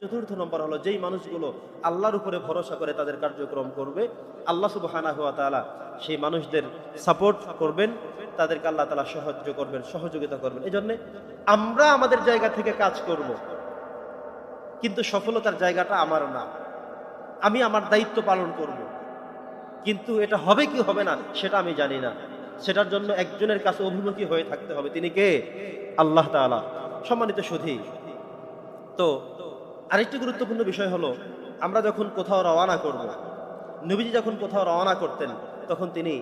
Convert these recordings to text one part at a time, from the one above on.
চতুর্থ নম্বর হলো যেই মানুষগুলো আল্লাহর উপরে ভরসা করে তাদের কার্যক্রম করবে, আল্লাহ সুবহানা হুয়া তাআলা সেই মানুষদের সাপোর্ট করবেন, তাদেরকে আল্লাহ তাআলা সাহায্য করবেন, সহযোগিতা করবেন। এই জন্যে আমরা আমাদের জায়গা থেকে কাজ করব, কিন্তু সফলতার জায়গাটা আমার না। আমি আমার দায়িত্ব পালন করব, কিন্তু এটা হবে কি হবে না সেটা আমি জানি না। সেটার জন্য একজনের কাছে অভিমুখী হয়ে থাকতে হবে। তিনি কে? আল্লাহ তাআলা। সম্মানিত সুধী, তো আরেকটি গুরুত্বপূর্ণ বিষয় হলো, আমরা যখন কোথাও রওনা করব। নবীজি যখন কোথাও রওনা করতেন, তখন তিনি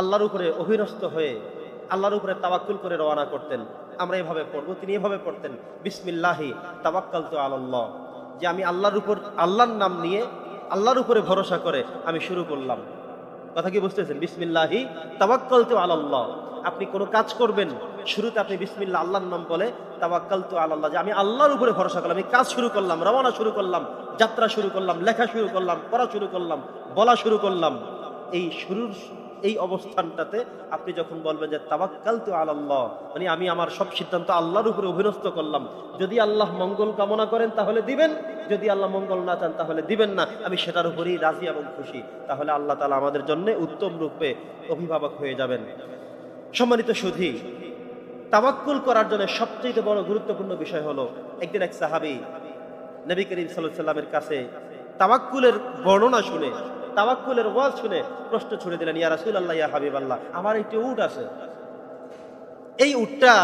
আল্লাহর উপরে অভিনস্ত হয়ে আল্লাহর উপরে তাবাক্কুল করে রওনা করতেন আমরা এভাবে পড়ব, তিনি এভাবে পড়তেন, বিসমিল্লাহি তাওয়াক্কাল তো আল্লাহ যে আমি আল্লাহর উপর, আল্লাহর নাম নিয়ে আল্লাহর উপরে ভরসা করে আমি শুরু করলাম কথা কি বুঝতেছেন? বিসমিল্লাহি তাবাক্কাল তো আল্লাহ আপনি কোনো কাজ করবেন, শুরুতে আপনি বিসমিল্লা আল্লাহর নাম বলে তাবাক্কাল তো আল্লাহ যে আমি আল্লাহর উপরে ভরসা করলাম, আমি কাজ শুরু করলাম, রওনা শুরু করলাম, যাত্রা শুরু করলাম, লেখা শুরু করলাম, পড়া শুরু করলাম, বলা শুরু করলাম। এই শুরুর এই অবস্থানটাতে আপনি যখন বলবেন যে তাবাক্কাল তো আল্লাহ মানে আমি আমার সব সিদ্ধান্ত আল্লাহর উপরে অভিনস্ত করলাম। যদি আল্লাহ মঙ্গল কামনা করেন তাহলে দিবেন, যদি আল্লাহ মঙ্গল না চান তাহলে দিবেন না। আমি সেটার উপরেই রাজি এবং খুশি। তাহলে আল্লাহ তালা আমাদের জন্য উত্তম রূপে অভিভাবক হয়ে যাবেন। সম্মানিত সুধী, তাওয়াক্কুল করার জন্য সবচেয়ে বড় গুরুত্বপূর্ণ বিষয় হলো একদিন এক সাহাবি, নবী করিম সাল্লামের কাছে তাওয়াক্কুলের বর্ণনা শুনে তাওয়াক্কুলের ওয়াজ শুনে প্রশ্ন ছুড়ে দিলেন, ইয়া রাসুল আল্লাহ ইয়া হাবিবাল্লাহ, আমার একটি উট আছে। এই উটটা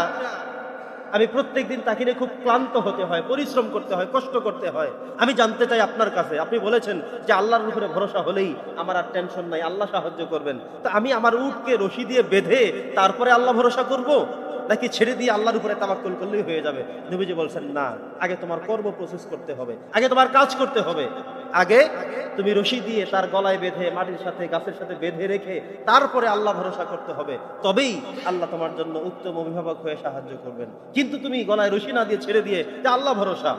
আমি প্রত্যেক দিন তাকে নিয়ে খুব ক্লান্ত হতে হয়, পরিশ্রম করতে হয়, কষ্ট করতে হয়। আমি জানতে চাই আপনার কাছে। আপনি বলেছেন যে আল্লাহর উপরে ভরসা হলেই আমার আর টেনশন নাই, আল্লাহ সাহায্য করবেন। তা আমি আমার উটকে রশি দিয়ে বেঁধে তারপরে আল্লাহ ভরসা করব? নাকি ছেড়ে দিয়ে আল্লাহর উপরে তাবাক্কুল করলেই হয়ে যাবে? নবীজি বলছেন, না, আগে তোমার কর্ম প্রসেস করতে হবে, আগে তোমার কাজ করতে হবে। আগে তুমি রশি দিয়ে তার গলায় বেঁধে, মাটির সাথে, গাছের সাথে বেঁধে রেখে তারপরে আল্লাহ ভরসা করতে হবে। তবেই আল্লাহ তোমার জন্য উত্তম অভিভাবক হয়ে সাহায্য করবেন। কিন্তু তুমি গলায় রশি না দিয়ে ছেড়ে দিয়ে, যে আল্লাহ ভরসা।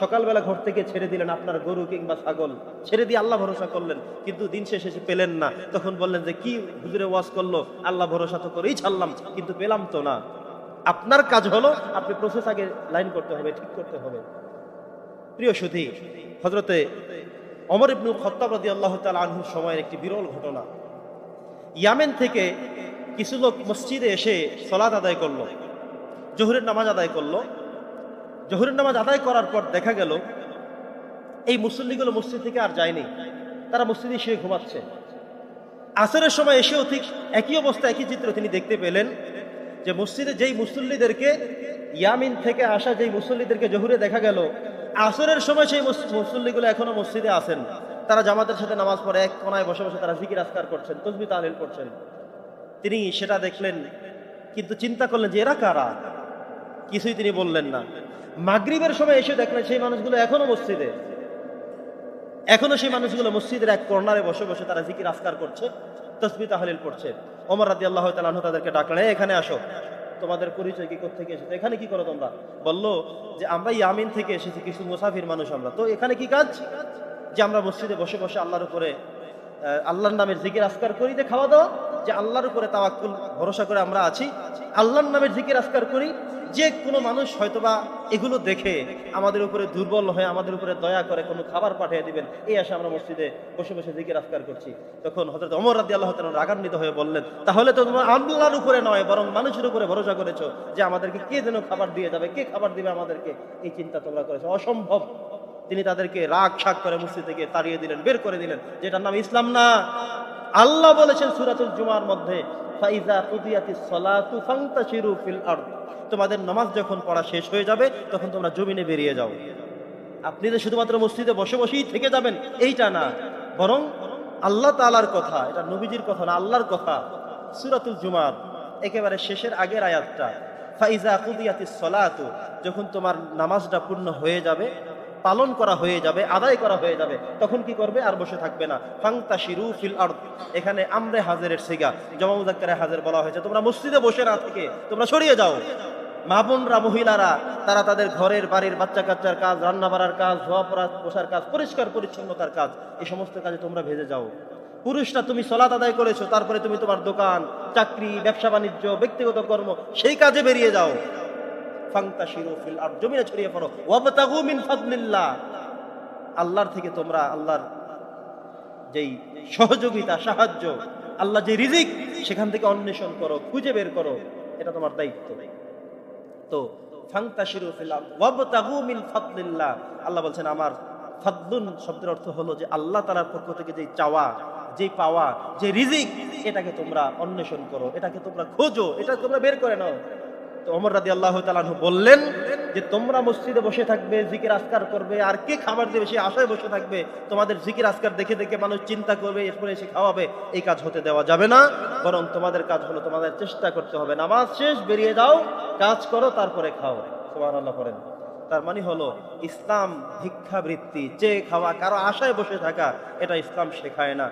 সকালবেলা ঘর থেকে ছেড়ে দিলেন আপনার গরু কিংবা ছাগল। ছেড়ে দিয়ে আল্লাহ ভরসা করলেন, কিন্তু দিন শেষে এসে পেলেন না। তখন বললেন যে, কি হুজুরে ওয়াজ করল? আল্লাহ ভরসা তো করেই ছাড়লাম, কিন্তু পেলাম তো না। আপনার কাজ হলো, আপনি প্রসেস আগে লাইন করতে হবে, ঠিক করতে হবে। প্রিয় সুধী হজরতে অমর ইবনু রাদি আল্লাহ তাল আনহুর সময়ের একটি বিরল ঘটনা। ইয়ামেন থেকে কিছু লোক মসজিদে এসে সলাদ আদায় করল, জহুরের নামাজ আদায় করল। জহুরের নামাজ আদায় করার পর দেখা গেল, এই মুসল্লিগুলো মসজিদ থেকে আর যায়নি, তারা মসজিদে শুয়ে ঘুমাচ্ছে। আসরের সময় এসেও ঠিক একই অবস্থা, একই চিত্র তিনি দেখতে পেলেন, যে মসজিদে যেই মুসল্লিদেরকে, ইয়ামিন থেকে আসা যেই মুসল্লিদেরকে জহুরে দেখা গেল আসরের সময় সেই মুসল্লিগুলো এখনও মসজিদে আছেন। তারা জামাতের সাথে নামাজ পড়ে এক কোনায় বসে বসে তারা জিকির আসকার করছেন তসবি তালিল করছেন। তিনি সেটা দেখলেন কিন্তু চিন্তা করলেন যে এরা কারা? কিছুই তিনি বললেন না। মাগরিবের সময় এসে দেখলেন সেই মানুষগুলো এখনও মসজিদে। এখনও সেই মানুষগুলো মসজিদের এক কর্নারে বসে বসে তারা জিকির আসকার করছে তসবি তাহলিল পড়ছে ওমর রাদি আল্লাহ তালাহ তাদেরকে ডাকলেন "এই, এখানে আসো। তোমাদের পরিচয় কি থেকে এসেছে? এখানে কি করো তোমরা? বলল যে, আমরা ইয়ামিন থেকে এসেছি, কিছু মুসাফির মানুষ আমরা। তো এখানে কি কাজ? যে আমরা মসজিদে বসে বসে আল্লাহর উপরে আল্লাহর নামের জিকির আসকার করি, যে খাওয়া দাওয়া। যে আল্লাহর উপরে তাওয়াক্কুল, ভরসা করে আমরা আছি। আল্লাহর নামে জিকির আসকার করি। যে কোনো মানুষ হয়তোবা এগুলো দেখে আমাদের উপরে দুর্বল হয়ে, আমাদের উপরে দয়া করে কোনো খাবার পাঠিয়ে দিবেন। এই আসে আমরা মসজিদে বসে বসে জিকির আসকার করছি। তখন হজরত অমর রাদি আল্লাহ তাআলা রাগান্বিত হয়ে বললেন, তাহলে তো তোমার আল্লাহর উপরে নয়, বরং মানুষের উপরে ভরসা করেছ যে আমাদেরকে কে যেন খাবার দিয়ে যাবে, কে খাবার দিবে আমাদেরকে। এই চিন্তা তোমরা করেছ। অসম্ভব। তিনি তাদেরকে রাগ শাক করে মসজিদ থেকে তাড়িয়ে দিলেন, বের করে দিলেন, যেটার নাম ইসলাম না। আল্লাহ বলেছেন সুরাতুল জুমার মধ্যে, ফাইজা তোমাদের নামাজ যখন পড়া শেষ হয়ে যাবে, তখন তোমরা জমিনে বেরিয়ে যাও। আপনি যে শুধুমাত্র মসজিদে বসে বসেই থেকে যাবেন, এইটা না। বরং আল্লাহ তাআলার কথা, এটা নবীজির কথা না, আল্লাহর কথা, সুরাতুল জুমার, একেবারে শেষের আগের আয়াতটা। ফাইজা কুদিয়াতিস সালাতু, যখন তোমার নামাজটা পূর্ণ হয়ে যাবে পালন করা হয়ে যাবে, আদায় করা হয়ে যাবে, তখন কি করবে আর বসে থাকবে না। ফাংতা শিরু ফিল আর্দ, এখানে আমরে হাজারের সিগা জমা মুজাক্কারে হাজার বলা হয়েছে, তোমরা মসজিদে বসে না থেকে, তোমরা সরিয়ে যাও। মা বোনরা, মহিলারা, তারা তাদের ঘরের, বাড়ির বাচ্চা কাচ্চার কাজ রান্না বাড়ার কাজ ধোয়া পড়া পোষার কাজ, পরিষ্কার, পরিচ্ছন্নতার কাজ, এই সমস্ত কাজে তোমরা ভেজে যাও। পুরুষরা, তুমি সলাত আদায় করেছ, তারপরে তুমি তোমার দোকান, চাকরি ব্যবসা বাণিজ্য ব্যক্তিগত কর্ম, সেই কাজে বেরিয়ে যাও। আল্লাহর থেকে তোমরা আল্লাহর যেই সহযোগিতা, সাহায্য, আল্লাহ যে রিজিক, সেখান থেকে অন্বেষণ করো, খুঁজে বের করো, এটা তোমার দায়িত্ব। তো ফাংতাশিরু ফিল আরদ, ওয়াবতাগু মিন ফাদলিল্লাহ। আল্লাহ বলছেন, আমার ফাদলুন শব্দের অর্থ হলো যে আল্লাহ তাআলার পক্ষ থেকে যে চাওয়া যে পাওয়া, যে রিজিক, এটাকে তোমরা অন্বেষণ করো, এটাকে তোমরা খোঁজো এটা তোমরা বের করে নাও। তো ওমর রাদি আল্লাহ তালাহ বললেন যে, তোমরা মসজিদে বসে থাকবে, জিকির আসকার করবে, আর কে খাবার দেবে সে আশায় বসে থাকবে। তোমাদের জিকির আসকার দেখে দেখে মানুষ চিন্তা করবে, এরপরে এসে খাওয়াবে। এই কাজ হতে দেওয়া যাবে না। বরং তোমাদের কাজ হলো তোমাদের চেষ্টা করতে হবে। নামাজ শেষ, বেরিয়ে যাও, কাজ করো, তারপরে খাও। তোমার আল্লাহ করেন তার মানে হলো, ইসলাম ভিক্ষাবৃত্তি চেয়ে খাওয়া, কারও আশায় বসে থাকা, এটা ইসলাম শেখায় না।